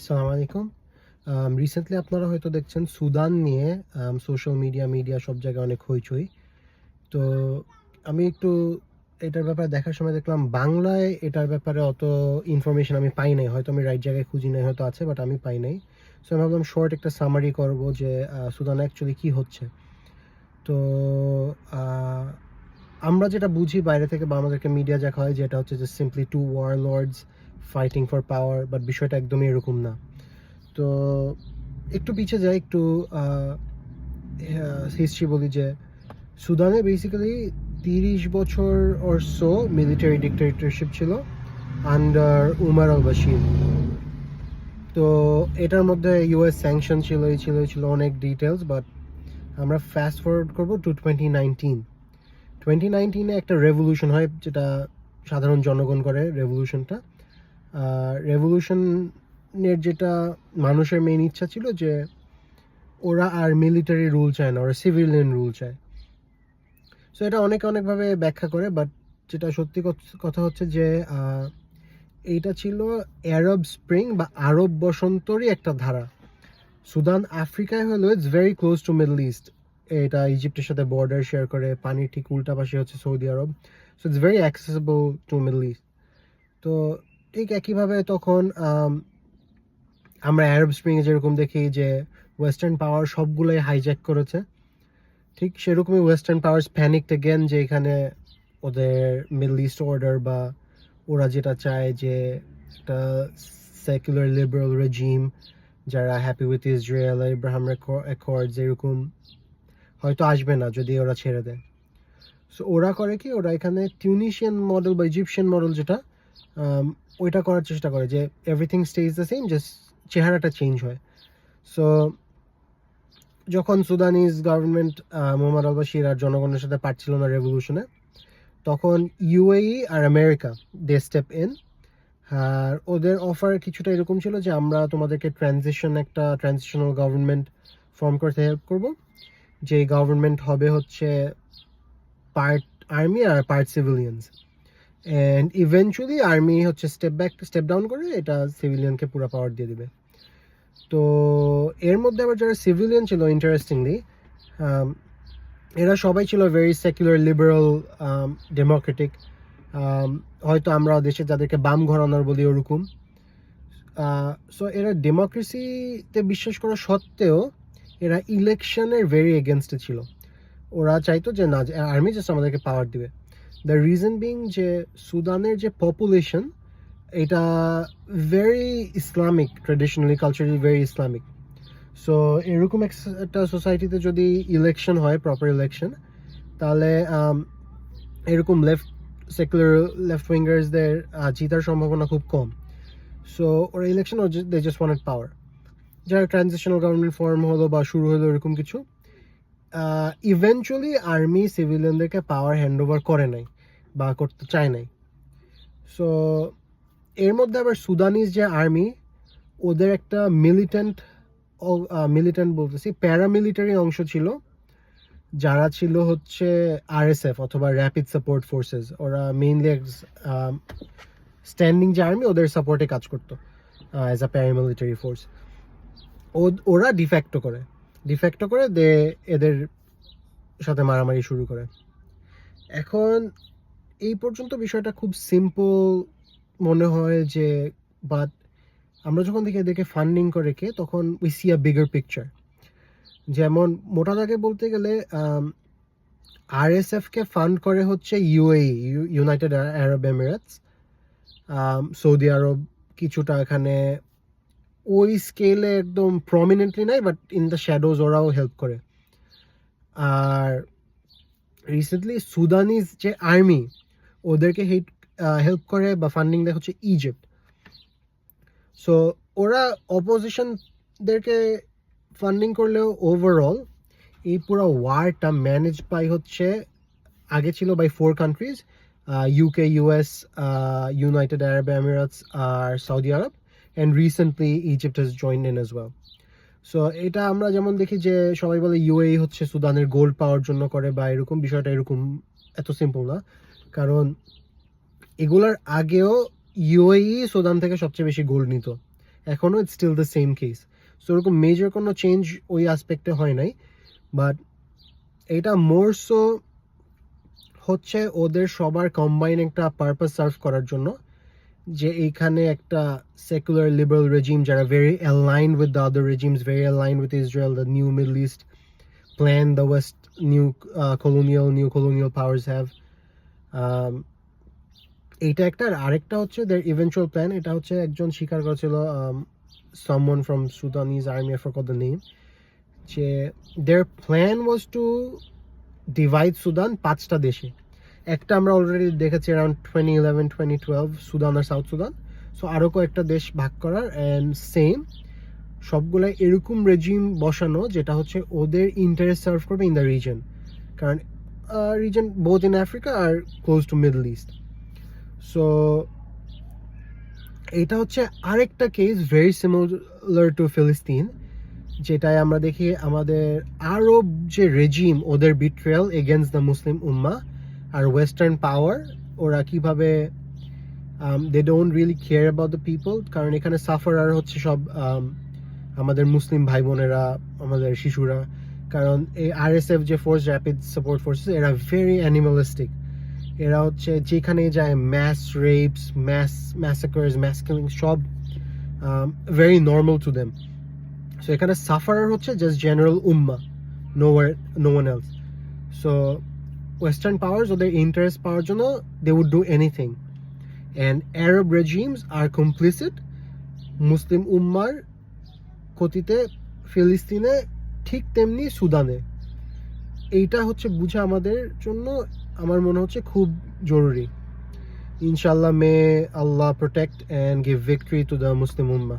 আসসালামু আলাইকুম। রিসেন্টলি আপনারা হয়তো দেখছেন সুদান নিয়ে সোশ্যাল মিডিয়া মিডিয়া সব জায়গায় অনেক হইচই। তো আমি একটু এটার ব্যাপারে দেখার সময় দেখলাম, বাংলায় এটার ব্যাপারে অত ইনফরমেশন আমি পাই নাই। হয়তো আমি রাইট জায়গায় খুঁজি নাই, হয়তো আছে বাট আমি পাই নাই। সো আমি ভাবলাম শর্ট একটা সামারি করব যে সুদানে অ্যাকচুয়ালি কী হচ্ছে। তো আমরা যেটা বুঝি বাইরে থেকে বা আমাদেরকে মিডিয়া দেখা হয় যেটা হচ্ছে যে simply two warlords fighting for power but বিষয়টা একদমই এরকম না। তো একটু পিছিয়ে যাই, একটু হিস্ট্রি বলি যে, সুদানে বেসিক্যালি তিরিশ বছর ওর সো মিলিটারি ডিক্টেটরশিপ ছিল আন্ডার উমার আল বাশির তো এটার মধ্যে ইউএস স্যাংশন ছিল, এই ছিল ছিল, অনেক ডিটেলস বাট আমরা ফাস্ট ফরওয়ার্ড করব টু টোয়েন্টি নাইনটিন টোয়েন্টি নাইনটিনে একটা রেভলিউশন হয়, যেটা সাধারণ জনগণ করে রেভলিউশনটা রেভলিউশনের যেটা মানুষের মেইন ইচ্ছা ছিল যে ওরা আর মিলিটারি রুল চায় না, ওরা সিভিলিয়ান রুল চায়। সো এটা অনেকে অনেকভাবে ব্যাখ্যা করে বাট যেটা সত্যি কথা হচ্ছে যে এইটা ছিল অ্যারব স্প্রিং বা আরব বসন্তরই একটা ধারা। সুদান আফ্রিকায় হলো it's very close to Middle East এটা ইজিপ্টের সাথে বর্ডার শেয়ার করে, পানির ঠিক উল্টা পাশে হচ্ছে Saudi Arab so it's very accessible to Middle East তো ঠিক একইভাবে তখন আম, আমরা অ্যারব স্প্রিংয়ে যেরকম দেখি যে ওয়েস্টার্ন পাওয়ার সবগুলোই হাইজ্যাক করেছে ঠিক সেরকমই ওয়েস্টার্ন পাওয়ার প্যানিকড গেন যে এখানে ওদের মিডল ইস্ট অর্ডার বা ওরা যেটা চায় যে একটা সেকুলার লিবারাল রেজিম যারা happy with Israel Abraham accords এরকম হয়তো আসবে না যদি ওরা ছেড়ে দেয়। সো ওরা করে কি ওরা এখানে টিউনিশিয়ান মডেল বা ইজিপশিয়ান মডেল যেটা ওইটা করার চেষ্টা করে যে everything stage the same just চেহারাটা চেঞ্জ হয়। সো যখন Sudanese government Mohammad al Bashir আর জনগণের সাথে পারছিল না রেভলিউশনে তখন ইউএই আর আমেরিকা দে স্টেপ ইন আর ওদের অফার কিছুটা এরকম ছিল যে আমরা তোমাদেরকে ট্রানজিশন একটা ট্রানজিশনাল গভর্নমেন্ট ফর্ম করতে হেল্প করব। যে গভর্নমেন্ট হবে হচ্ছে part army R part civilians and eventually army হচ্ছে স্টেপ ব্যাক স্টেপ ডাউন করে এটা সিভিলিয়ানকে পুরো পাওয়ার দিয়ে দেবে। তো এর মধ্যে আবার যারা সিভিলিয়ান ছিল ইন্টারেস্টিংলি এরা সবাই ছিল ভেরি সেকুলার লিবারাল ডেমোক্রেটিক হয়তো আমরা দেশে যাদেরকে বাম ঘরানার বলি ওরকম। সো এরা ডেমোক্রেসিতে বিশ্বাস করা সত্ত্বেও এরা ইলেকশনের ভেরি এগেনস্টে ছিল। ওরা চাইতো যে না আর্মি জাস্ট আমাদেরকে পাওয়ার দিবে। দ্য রিজন বিং যে সুদানের যে পপুলেশন এটা very Islamic traditionally culturally very Islamic so এরকম একটা সোসাইটিতে যদি ইলেকশন হয় প্রপার ইলেকশন তাহলে um, এরকম লেফট সেকুলার লেফট উইঙ্গার্সদের জিতার সম্ভাবনা খুব কম। সো ওরা election they just wanted power যারা ট্রানজিশনাল গভর্নমেন্ট ফর্ম হলো বা শুরু হলো এরকম কিছু ইভেনচুয়ালি আর্মি সিভিলিয়ানদেরকে পাওয়ার হ্যান্ড ওভার করে নাই বা করতে চায় নাই। সো এর মধ্যে আবার সুদানিজ যে আর্মি ওদের একটা মিলিটেন্ট মিলিটেন্ট বলতেছি প্যারামিলিটারি অংশ ছিল, যারা ছিল হচ্ছে আরএসএফ অথবা র্যাপিড সাপোর্ট ফোর্সেস ওরা মেইনলি স্ট্যান্ডিং যে আর্মি ওদের সাপোর্টে কাজ করতো অ্যাজ আ প্যারামিলিটারি ফোর্স ওরা ডিফ্যাক্টো করে। ডিফ্যাক্টো করে, দে এদের সাথে মারামারি শুরু করে। এখন এই পর্যন্ত বিষয়টা খুব সিম্পল মনে হয় যে বাট আমরা যখন দেখি এদেরকে ফান্ডিং করে কে, তখন we see a bigger picture যেমন মোটা দাগে বলতে গেলে আরএসএফকে ফান্ড করে হচ্ছে UAE United Arab Emirates Saudi Arab কিছুটা এখানে ওই স্কেলে একদম প্রমিনেন্টলি নাই বাট ইন দ্য শ্যাডোজ ওরাও হেল্প করে। আর রিসেন্টলি সুদানিজ যে আর্মি ওদেরকে হেল্প হেল্প করে বা ফান্ডিং দেয় হচ্ছে ইজিপ্ট সো ওরা অপোজিশনদেরকে ফান্ডিং করলেও ওভারঅল এই পুরো ওয়ারটা ম্যানেজ বাই হচ্ছে, আগে ছিল by four countries UK US United Arab Emirates R Saudi Arab and recently Egypt has joined in as well. So এটা আমরা যেমন দেখি যে সবাই বলে ইউএই হচ্ছে সুদানের গোল্ড পাওয়ার জন্য করে বা এরকম, বিষয়টা এরকম এত সিম্পল না। কারণ এগুলার আগেও ইউএই সুদান থেকে সবচেয়ে বেশি গোল্ড নিত। এখনও it's still the same case so ওরকম মেজর কোনো চেঞ্জ ওই আসপেক্টে হয় নাই। বাট এটা মোর সো হচ্ছে ওদের সবার কম্বাইন একটা পারপাস সার্ভ করার জন্য। যে এইখানে একটা সেকুলার লিবারাল রেজিম যারা very align with the other regimes very align with Israel the new Middle East plan the west new colonial new colonial powers have এইটা একটা আর আরেকটা হচ্ছে দের ইভেন্চুয়াল প্ল্যান এটা হচ্ছে একজন স্বীকার করেছিল someone from Sudanese army for the name যে their plan was to divide Sudan পাঁচটা দেশে। একটা আমরা অলরেডি দেখেছি around twenty eleven twenty twelve Sudan আর সাউথ সুদান সো আরও কয়েকটা দেশ ভাগ করার অ্যান্ড সেম সবগুলো এরকম রেজিম বসানো যেটা হচ্ছে ওদের ইন্টারেস্ট সার্ভ করবে ইন দ্য রিজন কারণ reason both in Africa R close to Middle East so এটা হচ্ছে আরেকটা কেস ভেরি সিমিলার টু ফিলিস্তিন যেটায় আমরা দেখি আমাদের আরব যে রেজিম ওদের betrayal against the Muslim Umma R western power ওরা কীভাবে they don't really care about the people কারণ এখানে সাফারার হচ্ছে সব um, আমাদের মুসলিম ভাই বোনেরা আমাদের শিশুরা। কারণ এই আরএসএফ যে ফোর্স র্যাপিড সাপোর্ট ফোর্সেস এরা ভেরি অ্যানিমালিস্টিক এরা হচ্ছে যেখানে যায় mass rapes mass massacres mass killing সব very normal to them so এখানে সাফারার হচ্ছে জাস্ট জেনারেল উম্মা no no one else so western powers ওদের ইন্টারেস্ট পাওয়ার জন্য they would do anything and Arab regimes R complicit Muslim উম্মার ক্ষতিতে ফিলিস্তিনে ঠিক তেমনি সুদানে। এইটা হচ্ছে বুঝা আমাদের জন্য আমার মনে হচ্ছে খুব জরুরি। ইনশাল্লাহ may Allah protect and give victory to the Muslim Umma